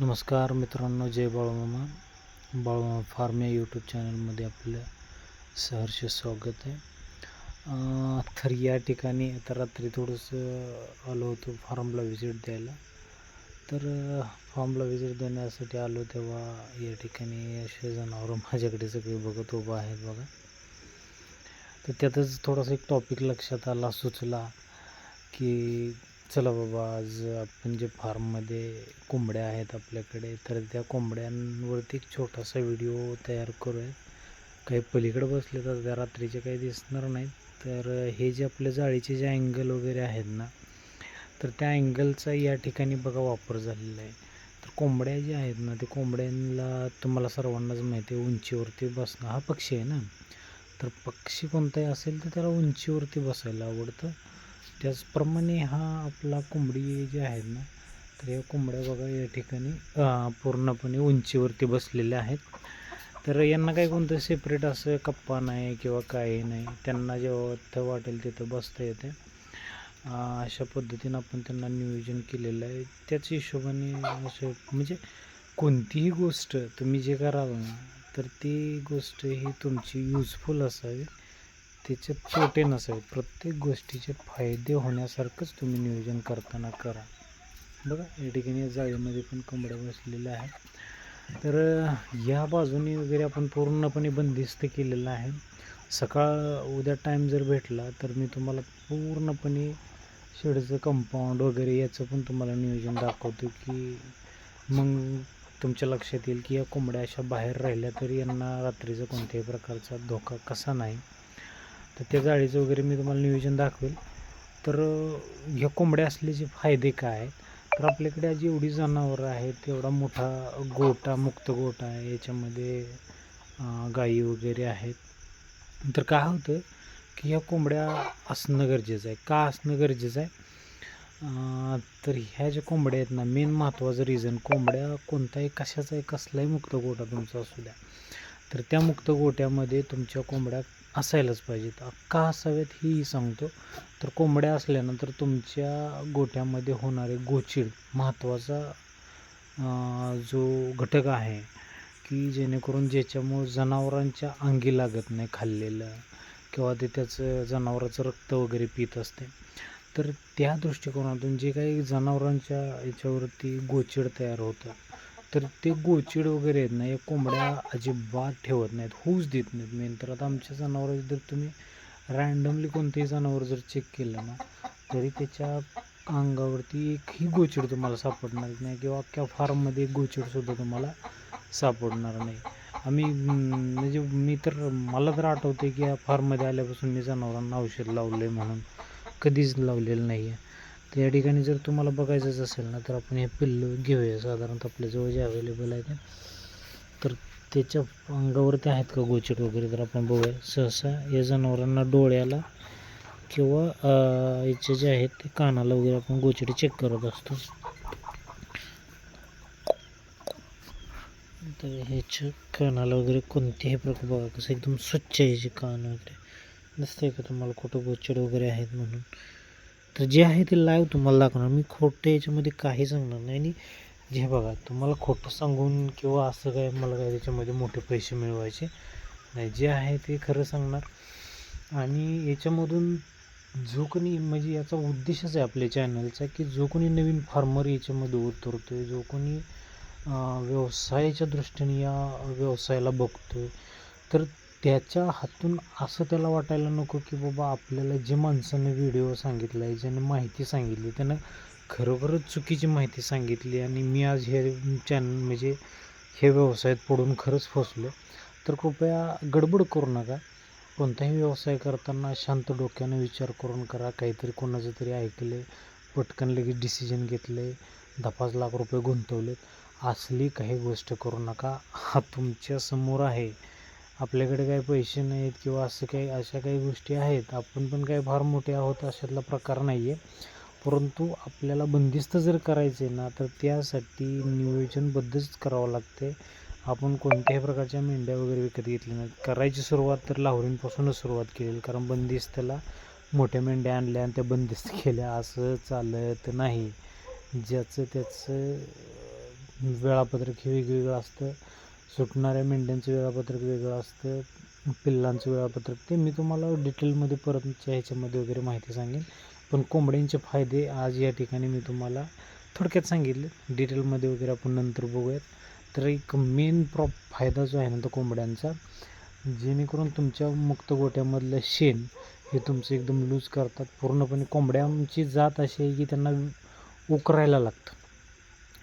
नमस्कार मित्रांनो जय बाळूमामा. बाळूमामा फार्म या यूट्यूब चॅनलमध्ये आपलं सहर्ष स्वागत आहे. तर या ठिकाणी आता रात्री थोडंसं आलो होतो फार्मला व्हिजिट द्यायला. तर फार्मला व्हिजिट देण्यासाठी आलो तेव्हा या ठिकाणी असे जनावरं माझ्याकडे सगळे बघत उभं आहेत बघा. तर त्यातच थोडासा एक टॉपिक लक्षात आला सुचला की चला बाबा आज आपण जे फार्ममध्ये कोंबड्या आहेत आपल्याकडे तर त्या कोंबड्यांवरती एक छोटासा व्हिडिओ तयार करूया. काही पलीकडे बसले तर त्या रात्रीचे काही दिसणार नाहीत. तर हे जे आपल्या जाळीचे जे अँगल वगैरे आहेत ना तर त्या अँगलचा या ठिकाणी बघा वापर झालेला आहे. तर कोंबड्या ज्या आहेत ना ते कोंबड्यांना तुम्हाला सर्वांनाच माहिती आहे उंचीवरती बसणं हा पक्षी आहे ना. तर पक्षी कोणताही असेल तर त्याला उंचीवरती बसायला आवडतं. त्याचप्रमाणे हा आपला कोंबडी जे आहेत ना तर या कोंबड्या बघा या ठिकाणी पूर्णपणे उंचीवरती बसलेल्या आहेत. तर यांना काही कोणतं सेपरेट असं कप्पा नाही किंवा काही नाही त्यांना जेव्हा तिथं वाटेल तिथं बसता येते. अशा पद्धतीनं आपण त्यांना नियोजन केलेलं आहे. त्याच हिशोबाने असं म्हणजे कोणतीही गोष्ट तुम्ही जे कराल ना तर ती गोष्ट ही तुमची यूजफुल असावी. त्याचे तोटे नसावे प्रत्येक गोष्टीचे फायदे होण्यासारखंच तुम्ही नियोजन करताना करा. बघा या ठिकाणी या जाळीमध्ये पण कोंबड्या बसलेल्या आहेत. तर या बाजूने वगैरे आपण पूर्णपणे बंदिस्त केलेलं आहे. सकाळ उद्या टाईम जर भेटला तर मी तुम्हाला पूर्णपणे शेडचं कंपाऊंड वगैरे याचं पण तुम्हाला नियोजन दाखवतो की मग तुमच्या लक्षात येईल की या कोंबड्या अशा बाहेर राहिल्या तरी यांना रात्रीचा कोणत्याही प्रकारचा धोका कसा नाही. तर त्या जाळीचं वगैरे मी तुम्हाला नियोजन दाखवेल. तर ह्या कोंबड्या असल्याचे फायदे काय आहेत? तर आपल्याकडे आज एवढी जनावरं आहेत एवढा मोठा गोटा मुक्त गोटा आहे याच्यामध्ये गायी वगैरे आहेत. तर काय होतं की ह्या कोंबड्या असणं गरजेचं आहे. का असणं गरजेचं आहे? तर ह्या ज्या कोंबड्या आहेत ना मेन महत्त्वाचं रिझन कोंबड्या कोणताही कशाचा आहे कसलाही मुक्त गोटा तुमचा असू द्या. तर त्या मुक्त गोट्यामध्ये तुमच्या कोंबड्या असायलाच पाहिजेत. का असावेत हेही सांगतो. तर कोंबड्या असल्यानंतर तुमच्या गोठ्यामध्ये होणारे गोचीड महत्त्वाचा जो घटक आहे की जेणेकरून ज्याच्यामुळं जनावरांच्या अंगी लागत नाही खाल्लेलं किंवा ते त्याचं जनावराचं रक्त वगैरे पित असते. तर त्या दृष्टिकोनातून जे काही जनावरांच्या याच्यावरती गोचीड तयार होतं तर ते गोचिड वगैरे आहेत ना या कोंबड्या अजिबात ठेवत नाहीत होऊच देत नाहीत. मेन तर आता आमच्या जनावरांची जर तुम्ही रँडमली कोणतेही जनावर जर चेक केलं ना तरी त्याच्या अंगावरती एकही गोचिड तुम्हाला सापडणार नाही किंवा अख्ख्या फार्ममध्ये एक गोचिडसुद्धा तुम्हाला सापडणार नाही. आम्ही म्हणजे मी तर मला तर आठवते की या फार्ममध्ये आल्यापासून मी जनावरांना औषध लावलं आहे म्हणून. कधीच लावलेलं नाही आहे तर या ठिकाणी जर तुम्हाला बघायचंच असेल ना तर आपण हे पिल्लू घेऊया. साधारणतः आपल्याजवळ जे अवेलेबल आहे ते. तर त्याच्या अंगावरती आहेत का गोचीड वगैरे तर आपण बघूया. सहसा या जनावरांना डोळ्याला किंवा याचे जे आहेत ते कानाला वगैरे आपण गोचडी चेक करत असतो. तर ह्याच्या कानाला वगैरे कोणत्याही प्रकार बघा कसं एकदम स्वच्छ आहे याचे कान वगैरे. दिसतंय का तुम्हाला कुठं गोचड वगैरे आहेत म्हणून? तर जे आहे ते लाईव्ह तुम्हाला दाखवणार. मी खोटं याच्यामध्ये काही सांगणार नाही. आणि जे बघा तुम्हाला खोटं सांगून किंवा असं काय मला काय त्याच्यामध्ये मोठे पैसे मिळवायचे नाही. जे आहे ते खरं सांगणार. आणि याच्यामधून जो कोणी म्हणजे याचा उद्देशच आहे आपल्या चॅनलचा की जो कोणी नवीन फार्मर याच्यामध्ये उतरतो आहे जो कोणी व्यवसायाच्या दृष्टीने या व्यवसायाला बघतो आहे तर त्याच्या हातून असं त्याला वाटायला नको की बाबा आपल्याला जे माणसानं व्हिडिओ सांगितला आहे ज्याने माहिती सांगितली त्यानं खरोखरच चुकीची माहिती सांगितली आणि मी आज हे चॅनल म्हणजे हे व्यवसायात पडून खरंच फसलो. तर कृपया गडबड करू नका. कोणताही व्यवसाय करताना शांत डोक्यानं विचार करून करा. काहीतरी कोणाचं तरी ऐकले पटकन लगेच डिसिजन घेतले दहा पाच लाख रुपये गुंतवलेत. असली काही गोष्ट करू नका. हा तुमच्यासमोर आहे. आपल्याकडे काही पैसे नाहीत किंवा असं काही अशा काही गोष्टी आहेत आपण पण काही फार मोठे आहोत अशातला प्रकार नाही आहे परंतु आपल्याला बंदिस्त जर करायचे ना तर त्यासाठी नियोजनबद्धच करावं लागते आपण कोणत्याही प्रकारच्या मेंढ्या वगैरे विकत घेतल्या नाहीत. करायची सुरुवात तर लाहोरींपासूनच सुरुवात केली कारण बंदिस्तला मोठ्या मेंढ्या आणल्या आणि त्या बंदिस्त केल्या असं चालत नाही. ज्याचं त्याचं वेळापत्रक हे वेगवेगळं असतं. सुटणाऱ्या मेंढ्यांचं वेळापत्रक वेगळं असतं पिल्लांचं वेळापत्रक. ते मी तुम्हाला डिटेलमध्ये परतच्या ह्याच्यामध्ये वगैरे माहिती सांगेन. पण कोंबड्यांचे फायदे आज या ठिकाणी मी तुम्हाला थोडक्यात सांगितले. डिटेलमध्ये वगैरे आपण नंतर बघूयात. तर एक मेन प्रॉप फायदा जो आहे ना तो कोंबड्यांचा जेणेकरून तुमच्या मुक्त गोट्यामधलं शेण हे तुमचं एकदम लूज करतात. पूर्णपणे कोंबड्यांची जात अशी आहे की त्यांना उकरायला लागतं.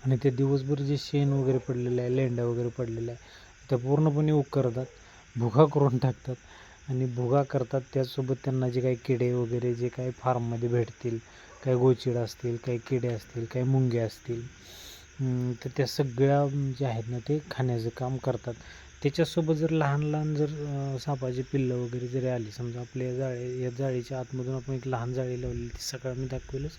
आणि ते दिवसभर जे शेण वगैरे पडलेलं आहे लेंड्या वगैरे पडलेल्या आहे त्या पूर्णपणे उकरतात भुगा करून टाकतात. आणि भुगा करतात त्याचसोबत त्यांना जे काही किडे वगैरे जे काही फार्ममध्ये भेटतील काही गोचिड असतील काही किडे असतील काही मुंगे असतील तर त्या सगळ्या जे आहेत ना ते खाण्याचं काम करतात. त्याच्यासोबत जर लहान लहान जर सापाची पिल्लं वगैरे जरी आली समजा आपल्या जाळी या जाळीच्या आतमधून आपण एक लहान जाळी लावलेली ती सकाळ मी दाखवेलच.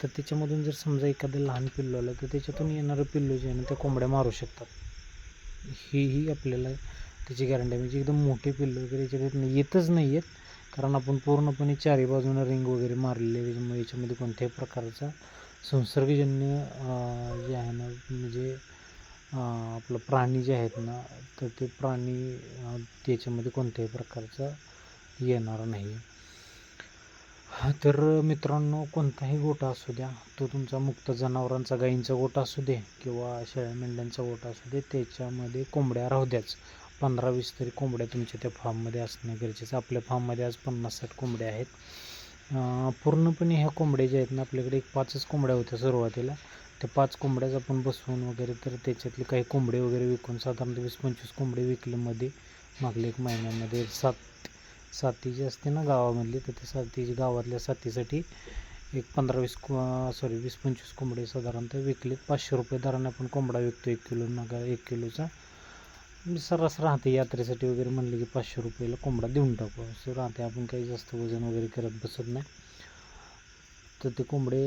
तर त्याच्यामधून जर समजा एखादं लहान पिल्लू आलं तर त्याच्यातून येणारं पिल्लू जे आहे ना त्या कोंबड्या मारू शकतात. हेही आपल्याला त्याची गॅरंटी म्हणजे एकदम मोठे पिल्लू वगैरे याच्यात येतच नाही आहेत कारण आपण पूर्णपणे चारी बाजूनं रिंग वगैरे मारलेली आहे. त्याच्यामुळे याच्यामध्ये कोणत्याही प्रकारचा संसर्गजन्य जे आहे ना म्हणजे आपलं प्राणी जे आहेत ना तर ते प्राणी त्याच्यामध्ये कोणत्याही प्रकारचा येणार नाही हा तर मित्रांनो कोणताही गोठा असू द्या तो तुमचा मुक्त जनावरांचा गाईंचा गोठा असू दे किंवा शेळ्या मेंढ्यांचा गोठा असू दे त्याच्यामध्ये कोंबड्या राहू द्याच. पंधरा वीस तरी कोंबड्या तुमच्या त्या फार्ममध्ये असणं गरजेचं. आपल्या फार्ममध्ये आज पन्नास साठ कोंबड्या आहेत. पूर्णपणे ह्या कोंबड्या ज्या आहेत ना आपल्याकडे एक पाचच कोंबड्या होत्या सुरुवातीला. त्या पाच कोंबड्याच आपण बसवून वगैरे तर त्याच्यातले काही कोंबडे वगैरे विकून साधारणतः वीस पंचवीस कोंबडे विकल्यामध्ये मागले मागल्या एक महिन्यामध्ये सात साथी जी असते ना गावामधली तर त्या साथी गावातल्या साथीसाठी एक पंधरा वीस सॉरी वीस पंचवीस कोंबडे साधारणतः विकलेत. पाचशे रुपये दराने आपण कोंबडा विकतो एक किलो नका एक किलोचा. सर्रास राहते यात्रेसाठी वगैरे म्हणले की पाचशे रुपयाला कोंबडा देऊन टाकू. असं राहते. आपण काही जास्त वजन वगैरे करत बसत नाही. तर ते कोंबडे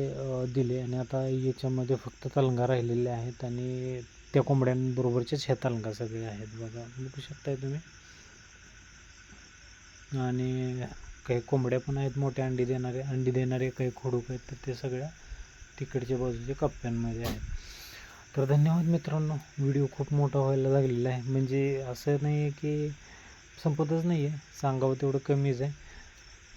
दिले आणि आता याच्यामध्ये फक्त तलंगा राहिलेले आहेत आणि त्या कोंबड्यांबरोबरचेच ह्या तलंगा सगळे आहेत. बघा बघू शकताय तुम्ही? आणि काही कोंबड्या पण आहेत मोठ्या अंडी देणारे अंडी देणारे काही खोडूक आहेत तर ते सगळ्या तिकडच्या बाजूच्या कप्प्यांमध्ये आहेत. तर धन्यवाद मित्रांनो व्हिडिओ खूप मोठा व्हायला लागलेला आहे. म्हणजे असं नाही आहे की संपतच नाही आहे सांगावं तेवढं कमीच आहे.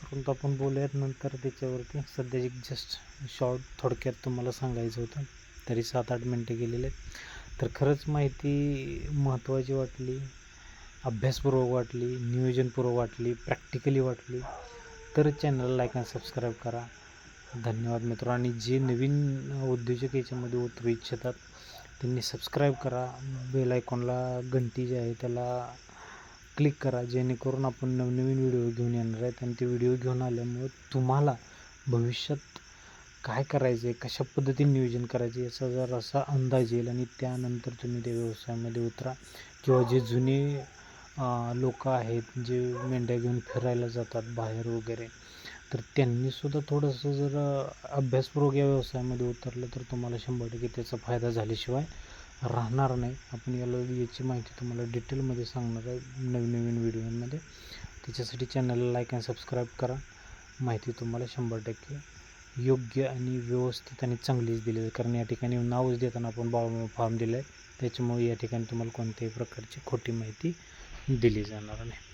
परंतु आपण बोलूयात नंतर त्याच्यावरती. सध्या जस्ट शॉर्ट थोडक्यात तुम्हाला सांगायचं होतं तरी सात आठ मिनटं गेलेले आहेत. तर खरंच माहिती महत्त्वाची वाटली. अभ्यासपूर्वक वाटली नियोजनपूर्वक वाटली प्रॅक्टिकली वाटली तर चॅनलला लाईक आणि सबस्क्राईब करा. धन्यवाद मित्र आणि जे नवीन उद्योजक याच्यामध्ये उतरू इच्छितात त्यांनी सबस्क्राईब करा. बेल आयकॉनला घंटी जी आहे त्याला क्लिक करा. जेणेकरून आपण नवनवीन व्हिडिओ घेऊन येणार आहेत. आणि ते व्हिडिओ घेऊन आल्यामुळं तुम्हाला भविष्यात काय करायचं आहे कशा पद्धतीने नियोजन करायचे याचा जर असा अंदाज येईल. आणि त्यानंतर तुम्ही त्या व्यवसायामध्ये उतरा. किंवा जे जुने लोक आहेत जे मेंढ्या घेऊन फिरायला जातात बाहेर वगैरे. तर त्यांनीसुद्धा थोडंसं जर अभ्यासपूर्वक या व्यवसायामध्ये उतरलं तर तुम्हाला शंभर टक्के त्याचा फायदा झाल्याशिवाय राहणार नाही. आपण याला याची माहिती तुम्हाला डिटेलमध्ये सांगणार आहे नवीन नवीन व्हिडिओमध्ये. त्याच्यासाठी चॅनलला लाईक आणि सबस्क्राईब करा. माहिती तुम्हाला शंभर टक्के योग्य आणि व्यवस्थित आणि चांगलीच दिली जाईल कारण या ठिकाणी नावच देताना आपण बाबा फॉर्म दिलं आहे त्याच्यामुळे या ठिकाणी तुम्हाला कोणत्याही प्रकारची खोटी माहिती दिली जाणार नाही.